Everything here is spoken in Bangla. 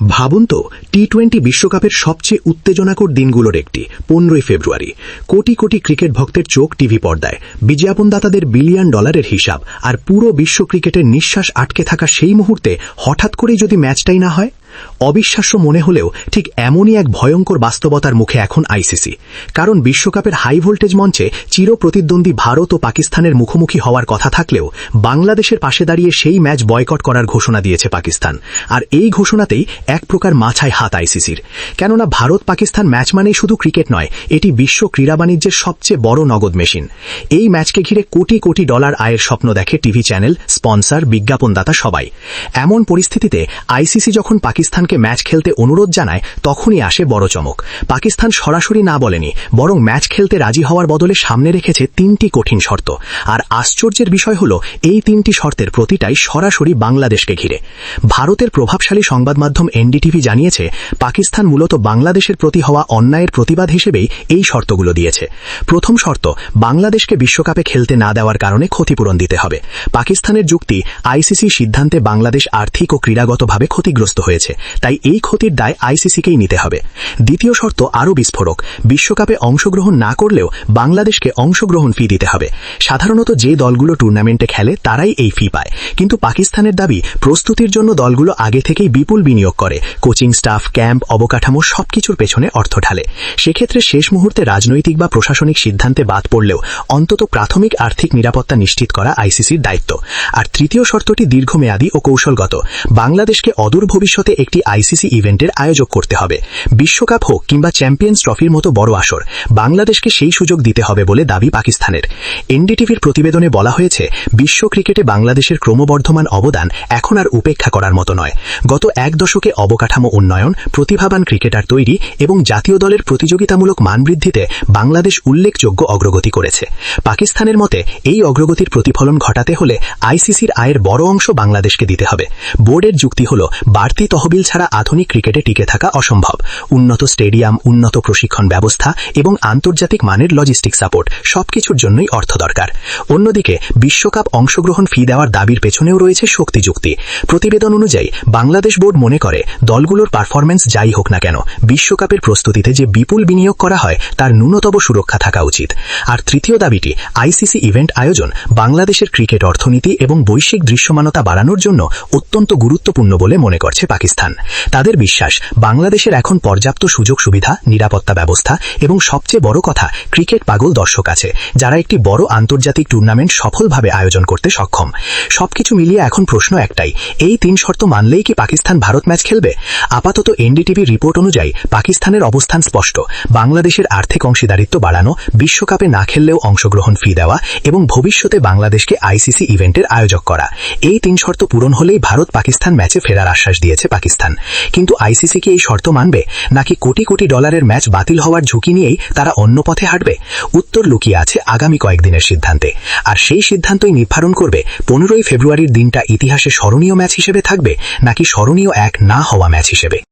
ভাবুন তো টি টোয়েন্টি বিশ্বকাপের সবচেয়ে উত্তেজনাকর দিনগুলোর একটি, পনেরোই ফেব্রুয়ারি। কোটি কোটি ক্রিকেট ভক্তের চোখ টিভি পর্দায়। বিজ্ঞাপনদাতাদের বিলিয়ন ডলারের হিসাব, আর পুরো বিশ্ব ক্রিকেটের নিঃশ্বাস আটকে থাকা সেই মুহূর্তে হঠাৎ করেই যদি ম্যাচটাই না হয়? অবিশ্বাস্য মনে হলেও ঠিক এমনই এক ভয়ঙ্কর বাস্তবতার মুখে এখন আইসিসি। কারণ বিশ্বকাপের হাই ভোল্টেজ মঞ্চে চিরপ্রতিদ্বন্দ্বী ভারত ও পাকিস্তানের মুখোমুখি হওয়ার কথা থাকলেও বাংলাদেশের পাশে দাঁড়িয়ে সেই ম্যাচ বয়কট করার ঘোষণা দিয়েছে পাকিস্তান। আর এই ঘোষণাতেই এক প্রকার মাছায় হাত আইসিসির। কেননা ভারত পাকিস্তান ম্যাচ মানেই শুধু ক্রিকেট নয়, এটি বিশ্ব ক্রীড়া বাণিজ্যের সবচেয়ে বড় নগদ মেশিন। এই ম্যাচকে ঘিরে কোটি কোটি ডলার আয়ের স্বপ্ন দেখে টিভি চ্যানেল, স্পন্সর, বিজ্ঞাপনদাতা সবাই। এমন পরিস্থিতিতে আইসিসি যখন পাকিস্তানকে ম্যাচ খেলতে অনুরোধ জানায় তখনই আসে বড় চমক। পাকিস্তান সরাসরি না বলেনি, বরং ম্যাচ খেলতে রাজি হওয়ার বদলে সামনে রেখেছে তিনটি কঠিন শর্ত। আর আশ্চর্যের বিষয় হল, এই তিনটি শর্তের প্রতিটাই সরাসরি বাংলাদেশকে ঘিরে। ভারতের প্রভাবশালী সংবাদ মাধ্যম এনডিটিভি জানিয়েছে, পাকিস্তান মূলত বাংলাদেশের প্রতি হওয়া অন্যায়ের প্রতিবাদ হিসেবেই এই শর্তগুলো দিয়েছে। প্রথম শর্ত, বাংলাদেশকে বিশ্বকাপে খেলতে না দেওয়ার কারণে ক্ষতিপূরণ দিতে হবে। পাকিস্তানের যুক্তি, আইসিসি সিদ্ধান্তে বাংলাদেশ আর্থিক ও ক্রীড়াগতভাবে ক্ষতিগ্রস্ত হয়েছে। তাই এই ক্ষতির দায় আইসিসিকেই নিতে হবে। দ্বিতীয় শর্ত আরও বিস্ফোরক। বিশ্বকাপে অংশগ্রহণ না করলেও বাংলাদেশকে অংশগ্রহণ ফি দিতে হবে। সাধারণত যে দলগুলো টুর্নামেন্টে খেলে, তারাই এই ফি পায়। কিন্তু পাকিস্তানের দাবি, প্রস্তুতির জন্য দলগুলো আগে থেকেই বিপুল বিনিয়োগ করে। কোচিং স্টাফ, ক্যাম্প, অবকাঠামো সবকিছুর পেছনে অর্থ ঢালে। সেক্ষেত্রে শেষ মুহূর্তে রাজনৈতিক বা প্রশাসনিক সিদ্ধান্তে বাদ পড়লেও অন্তত প্রাথমিক আর্থিক নিরাপত্তা নিশ্চিত করা আইসিসির দায়িত্ব। আর তৃতীয় শর্তটি দীর্ঘমেয়াদী ও কৌশলগত। বাংলাদেশকে অদূর ভবিষ্যতে একটি আইসিসি ইভেন্টের আয়োজক করতে হবে। বিশ্বকাপ হোক কিংবা চ্যাম্পিয়ন্স ট্রফির মতো বড় আসর, বাংলাদেশকে সেই সুযোগ দিতে হবে বলে দাবি পাকিস্তানের। এনডিটিভির প্রতিবেদনে বলা হয়েছে, বিশ্ব ক্রিকেটে বাংলাদেশের ক্রমবর্ধমান অবদান এখন আর উপেক্ষা করার মতো নয়। গত এক দশকে অবকাঠামো উন্নয়ন, প্রতিভাবান ক্রিকেটার তৈরি এবং জাতীয় দলের প্রতিযোগিতামূলক মান বৃদ্ধিতে বাংলাদেশ উল্লেখযোগ্য অগ্রগতি করেছে। পাকিস্তানের মতে, এই অগ্রগতির প্রতিফলন ঘটাতে হলে আইসিসির আয়ের বড় অংশ বাংলাদেশকে দিতে হবে। বোর্ডের যুক্তি হল, বাড়তি তহবিল ছাড়া আধুনিক ক্রিকেটে টিকে থাকা অসম্ভব। উন্নত স্টেডিয়াম, উন্নত প্রশিক্ষণ ব্যবস্থা এবং আন্তর্জাতিক মানের লজিস্টিক সাপোর্ট সবকিছুর জন্যই অর্থ দরকার। অন্যদিকে, বিশ্বকাপ অংশগ্রহণ ফি দেওয়ার দাবির পেছনেও রয়েছে শক্তি যুক্তি। প্রতিবেদন অনুযায়ী, বাংলাদেশ বোর্ড মনে করে, দলগুলোর পারফরম্যান্স যাই হোক না কেন, বিশ্বকাপের প্রস্তুতিতে যে বিপুল বিনিয়োগ করা হয়, তার ন্যূনতম সুরক্ষা থাকা উচিত। আর তৃতীয় দাবিটি আইসিসি ইভেন্ট আয়োজন, বাংলাদেশের ক্রিকেট অর্থনীতি এবং বৈশ্বিক দৃশ্যমানতা বাড়ানোর জন্য অত্যন্ত গুরুত্বপূর্ণ বলে মনে করছে পাকিস্তান। তাদের বিশ্বাস, বাংলাদেশের এখন পর্যাপ্ত সুযোগ সুবিধা, নিরাপত্তা ব্যবস্থা এবং সবচেয়ে বড় কথা, ক্রিকেট পাগল দর্শক আছে, যারা একটি বড় আন্তর্জাতিক টুর্নামেন্ট সফলভাবে আয়োজন করতে সক্ষম। সবকিছু মিলিয়ে এখন প্রশ্ন একটাই, এই তিন শর্ত মানলেই কি পাকিস্তান ভারত ম্যাচ খেলবে? আপাতত এনডিটিভির রিপোর্ট অনুযায়ী, পাকিস্তানের অবস্থান স্পষ্ট, বাংলাদেশের আর্থিক অংশীদারিত্ব বাড়ানো, বিশ্বকাপে না খেললেও অংশগ্রহণ ফি দেওয়া এবং ভবিষ্যতে বাংলাদেশকে আইসিসি ইভেন্টের আয়োজক করা। এই তিন শর্ত পূরণ হলেই ভারত পাকিস্তান ম্যাচে ফেরার আশ্বাস দিয়েছে পাকিস্তান। কিন্তু আইসিসি কি এই শর্ত মানবে? নাকি কোটি কোটি ডলারের ম্যাচ বাতিল হওয়ার ঝুঁকি নিয়েই তারা অন্য পথে হাঁটবে? উত্তর লুকিয়ে আছে আগামী কয়েকদিনের সিদ্ধান্তে। আর সেই সিদ্ধান্তই নির্ধারণ করবে পনেরোই ফেব্রুয়ারির দিনটা ইতিহাসে স্মরণীয় ম্যাচ হিসেবে থাকবে, নাকি স্মরণীয় এক না হওয়া ম্যাচ হিসেবে।